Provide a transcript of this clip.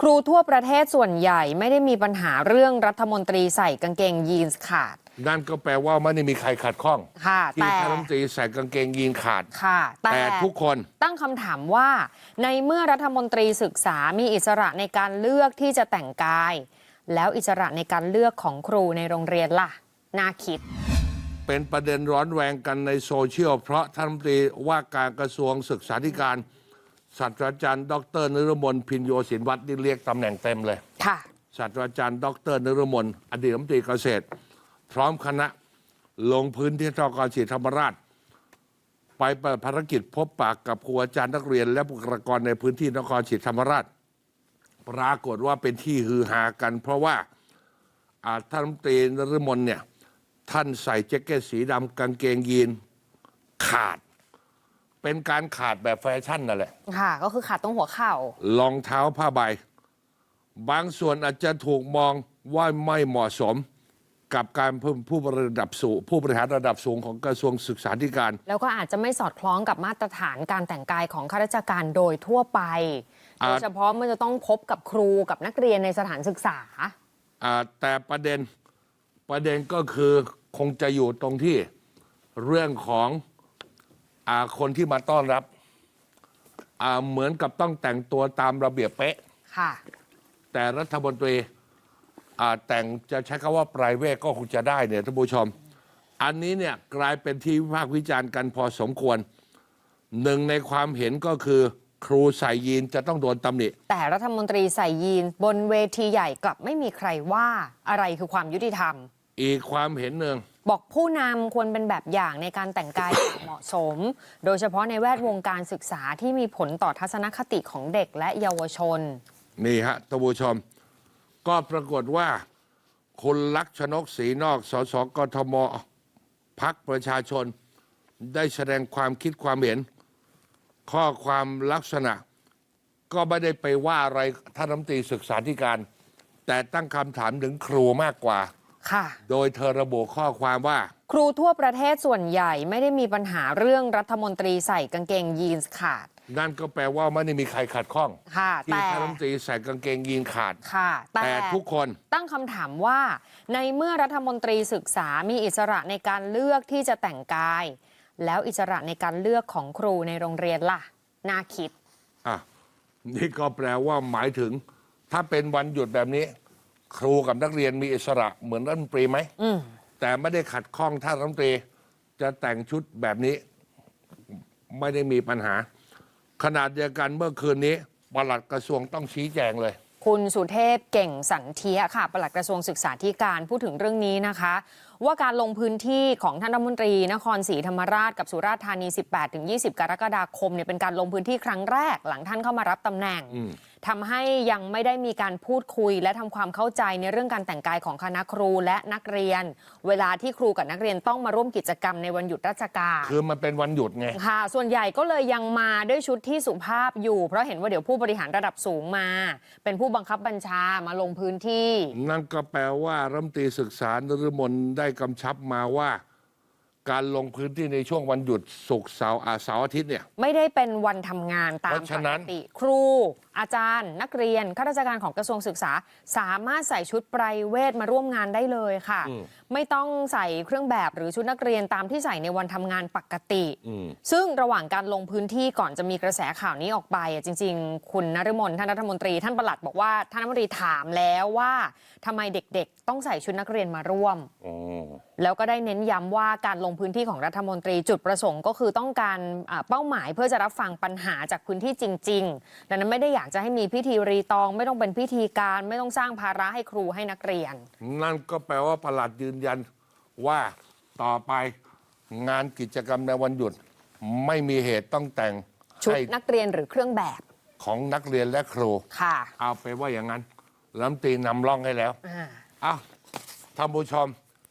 ครูทั่วประเทศส่วนใหญ่ไม่ได้มีปัญหาเรื่องรัฐมนตรีใส่กางเกงยีนส์ขาด นั่นก็แปลว่าไม่ได้มีใครขัดข้องค่ะที่แต่ ท่านรัฐมนตรีใส่กางเกงยีนขาด ค่ะ แต่แต่ทุกคน ตั้งคำถามว่า ในเมื่อรัฐมนตรีศึกษามีอิสระในการเลือกที่จะแต่งกาย แล้วอิสระในการเลือกของครูในโรงเรียนล่ะ น่าคิด เป็นประเด็นร้อนแรงกันในโซเชียล เพราะท่านรัฐมนตรีว่าการกระทรวงศึกษาธิการ ศาสตราจารย์ ดรนฤมลพินโยศินวัตรนี่เรียกตำแหน่งเต็มเลยค่ะศาสตราจารย์ ดรนฤมลอดีตรัฐมนตรีเกษตร พร้อมคณะลงพื้นที่นครศรีธรรมราช ไปปฏิบัติภารกิจพบปากกับครูอาจารย์นักเรียน และบุคลากรในพื้นที่นครศรีธรรมราช ปรากฏว่าเป็นที่ฮือฮากัน เพราะว่าอ่าท่านรัฐมนตรีนฤมลเนี่ยท่านใส่แจ็คเก็ตสีดำกางเกงยีนขาด เป็นการขาดแบบแฟชั่นนั่นแหละ ค่ะ ก็คือขาดตรงหัวเข่า รองเท้าผ้าใบ บางส่วนอาจจะถูกมองว่าไม่เหมาะสมกับการเพิ่มผู้บริหารระดับสูงผู้บริหารระดับสูงของกระทรวงศึกษาธิการ แล้วก็อาจจะไม่สอดคล้องกับมาตรฐานการแต่งกายของข้าราชการโดยทั่วไปอ่าโดยเฉพาะเมื่อจะต้องพบกับครูกับนักเรียนในสถานศึกษา อ่าแต่ประเด็นประเด็นก็คือคงจะอยู่ตรงที่เรื่องของ อาคนที่มาต้อนรับอ่าเหมือนกับต้องแต่งตัวตามระเบียบเป๊ะ ค่ะ แต่รัฐมนตรีอ่าแต่งจะใช้คำว่าปลายเวทก็คงจะได้เนี่ยท่านผู้ชม อันนี้เนี่ยกลายเป็นที่วิพากษ์วิจารณ์กันพอสมควร หนึ่งในความเห็นก็คือ ครูใส่ยีนจะต้องโดนตำหนิ แต่รัฐมนตรีใส่ยีนส์บนเวทีใหญ่กลับไม่มีใครว่าอะไรคือความยุติธรรม อีกความเห็นหนึ่ง บอกผู้นำควรเป็นแบบอย่างในการแต่งกายอย่างเหมาะสม โดยเฉพาะในแวดวงการศึกษาที่มีผลต่อทัศนคติของเด็กและเยาวชน นี่ฮะท่านผู้ชม ก็ปรากฏว่าคุณลักษณกศรีนอกสสกทมพักประชาชน ได้แสดงความคิดความเห็น ข้อความลักษณะ ก็ไม่ได้ไปว่าอะไรท่านรัฐมนตรีศึกษาธิการ แต่ตั้งคำถามถึงครูมากกว่า ค่ะ โดยเธอระบุข้อความว่า ครูทั่วประเทศส่วนใหญ่ไม่ได้มีปัญหาเรื่องรัฐมนตรีใส่กางเกงยีนส์ขาด นั่นก็แปลว่าไม่ได้มีใครขัดข้องค่ะที่แต่ ท่านรัฐมนตรีใส่กางเกงยีนขาด ค่ะ แต่แต่ทุกคน ตั้งคำถามว่า ในเมื่อรัฐมนตรีศึกษามีอิสระในการเลือกที่จะแต่งกาย แล้วอิสระในการเลือกของครูในโรงเรียนล่ะ น่าคิด อะ นี่ก็แปลว่าหมายถึง ถ้าเป็นวันหยุดแบบนี้ ครูกับนักเรียนมีอิสระเหมือนรัฐมนตรีไหมอืมแต่ไม่ได้ขัดข้องท่านรัฐมนตรีจะแต่งชุดแบบนี้ ไม่ได้มีปัญหา ขนาดเดียวกันเมื่อคืนนี้ปลัดกระทรวงต้องชี้แจงเลย คุณสุเทพเก่งสันเทียค่ะปลัดกระทรวงศึกษาธิการพูดถึงเรื่องนี้นะคะ ว่าการลงพื้นที่ของท่านรัฐมนตรี นครศรีธรรมราชกับสุราษฎร์ธานี 18-20 กรกฎาคมเนี่ยเป็นการลงพื้นที่ครั้งแรกหลังท่านเข้ามารับตำแหน่งอืมทำให้ยังไม่ได้มีการพูดคุย และทำความเข้าใจในเรื่องการแต่งกายของคณะครูและนักเรียน เวลาที่ครูกับนักเรียนต้องมาร่วมกิจกรรมในวันหยุดราชการคือมันเป็นวันหยุดไงค่ะ ส่วนใหญ่ก็เลยยังมาด้วยชุดที่สุภาพอยู่ เพราะเห็นว่าเดี๋ยวผู้บริหารระดับสูงมา เป็นผู้บังคับบัญชามาลงพื้นที่ นั่นก็แปลว่ารัฐมนตรีศึกษานฤมลได้กำชับมาว่าการลงพื้นที่ในช่วงวันหยุดศุกร์เสาร์อาเสาร์อาทิตย์เนี่ย ไม่ได้เป็นวันทำงานตามเพราะฉะปนั้กน ติครู อาจารย์ นักเรียนข้าราชการของกระทรวงศึกษา สามารถใส่ชุดไพรเวทมาร่วมงานได้เลยค่ะ ไม่ต้องใส่เครื่องแบบหรือชุดนักเรียนตามที่ใส่ในวันทำงานปกติอืมซึ่งระหว่างการลงพื้นที่ก่อนจะมีกระแสข่าวนี้ออกไปอะจริง ๆ คุณนฤมลท่านรัฐมนตรี ท่านประหลัดบอกว่าท่านรัฐมนตรีถามแล้วว่าทำไมเด็กๆ ต้องใส่ชุดนักเรียนมาร่วมอ๋อแล้วก็ได้เน้นย้ำว่าการลงพื้นที่ของรัฐมนตรีจุดประสงค์ก็คือต้องการอ่าเป้าหมายเพื่อจะรับฟังปัญหาจากพื้นที่จริง ๆ ดังนั้นไม่ได้อยากจะให้มีพิธีรีตอง ไม่ต้องเป็นพิธีการ ไม่ต้องสร้างภาระให้ครูให้นักเรียน นั่นก็แปลว่าประหลัดยืนยันว่าต่อไปงานกิจกรรมในวันหยุด ไม่มีเหตุต้องแต่งชุดให้นักเรียนหรือเครื่องแบบของนักเรียนและครู ค่ะเอาไปว่าอย่างนั้นรัฐมนตรีนำร่องให้แล้วอ่า อ้าวท่านผู้ชม